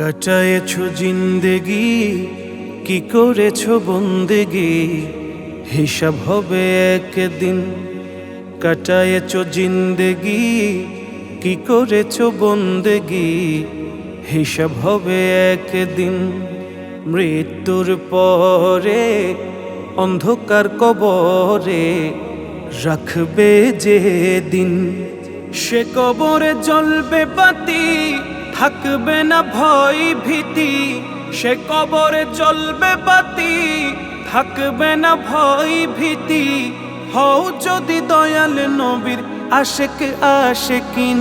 কাটায়েছ জিন্দেগি, কি করেছ বন্দেগি? হিসাব হবে একদিন কাটায়েছ জিন্দেগি, কি করেছ বন্দেগি? হিসাব হবে একদিন, মৃত্যুর পরে, অন্ধকার কবরে রাখবে যে দিন সে কবরে জ্বলবে বাতি থাকবে না ভয় ভীতি, সে কবরে জ্বলবে বাতি। থাকবে না ভয় ভীতি, হও যদি দয়াল নবীর আশেক আশেকিন।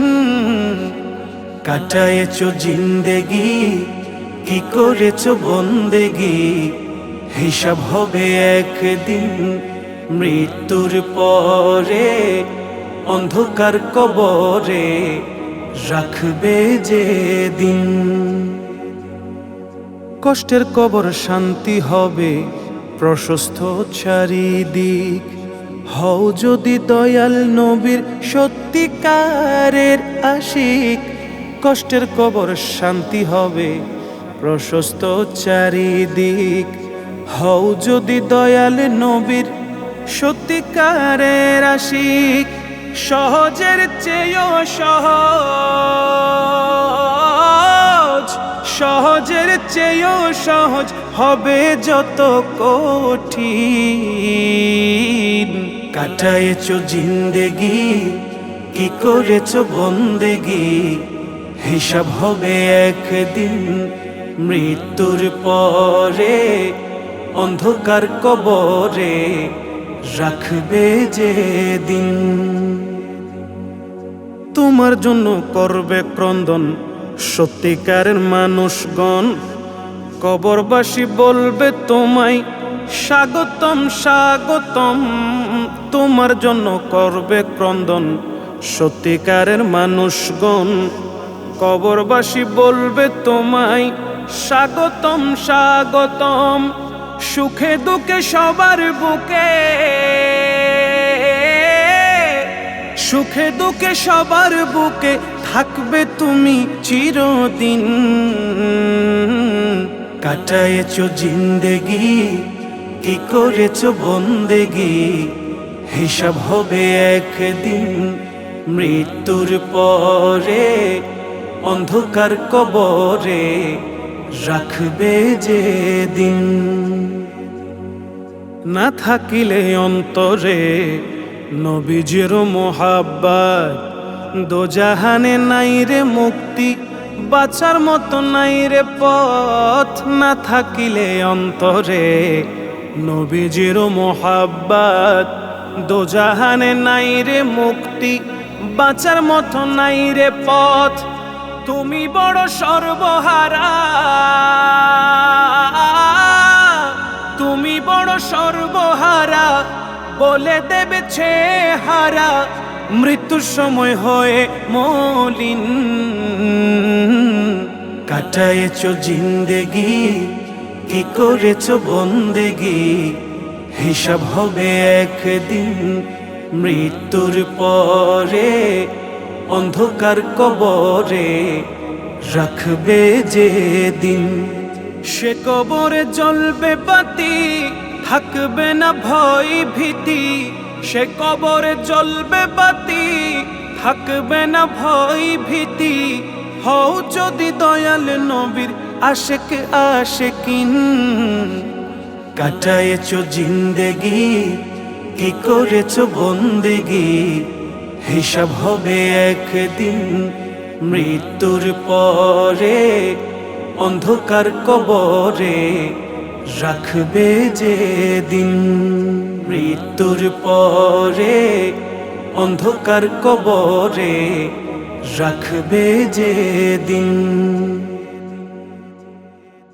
কাটায়েছ জিন্দেগি, কি করেছ বন্দেগি? হিসাব হবে একদিন মৃত্যুর পরে, অন্ধকার কবরে। রাখবে যে দিন। কষ্টের কবর শান্তি হবে, প্রশস্ত চারিদিক। হও যদি দয়াল নবীর সত্যিকারের আশিক, কষ্টের কবর শান্তি হবে, প্রশস্ত চারিদিক। হও যদি দয়াল নবীর সত্যিকারের আশিক সহজের চেয়েও সহজ, সহজের চেয়েও সহজ হবে যত কঠিন। কাটায়েছ জিন্দেগি, কি করেছ বন্দেগি? হিসাব হবে একদিন মৃত্যুর পরে, অন্ধকার কবরে। রাখবে যে দিন। তোমার জন্য করবে ক্রন্দন সত্যিকারের মানুষগণ। কবরবাসী বলবে তোমায়, স্বাগতম স্বাগতম। তোমার জন্য করবে ক্রন্দন সত্যিকারের মানুষগণ। কবরবাসী বলবে তোমায়, স্বাগতম স্বাগতম। সুখে দুঃখে সবার বুকে। সুখে দুঃখে সবার বুকে থাকবে তুমি চিরদিন। কাটায়েছ জিন্দেগি, কি করেছ বন্দেগি, হিসাব হবে একদিন মৃত্যুর পরে, অন্ধকার কবরে রাখবে যে দিন না থাকিলে অন্তরে নবীজির মোহাব্বাত। দোজাহানে নাই রে মুক্তি, বাঁচার মতো নাই রে পথ। না থাকিলে অন্তরে নবীজির মোহাব্বাত। দোজাহানে নাই রে মুক্তি, বাঁচার মতো নাই রে পথ। তুমি বড় সর্বহারা। বলে দেবে হারা মৃত্যুর সময় হয়ে মলিন। কাটায়েছ জিন্দেগি, কি করেছ বন্দেগি? হিসাব হবে একদিন মৃত্যুর পরে, অন্ধকার কবরে রাখবে যে দিন সে কবরে জ্বলবে বাতি থাকবে না ভয় ভীতি, সে কবরে জ্বলবে বাতি। থাকবে না ভয় ভীতি, হও যদি দয়াল নবীর আশেক আশেকিন। কাটায়েছ জিন্দেগি, কি করেছ বন্দেগি? হিসাব হবে একদিন মৃত্যুর পরে, অন্ধকার কবরে। রাখবে যে দিন মৃত্যুর পরে অন্ধকার কবরে রাখবে যে দিন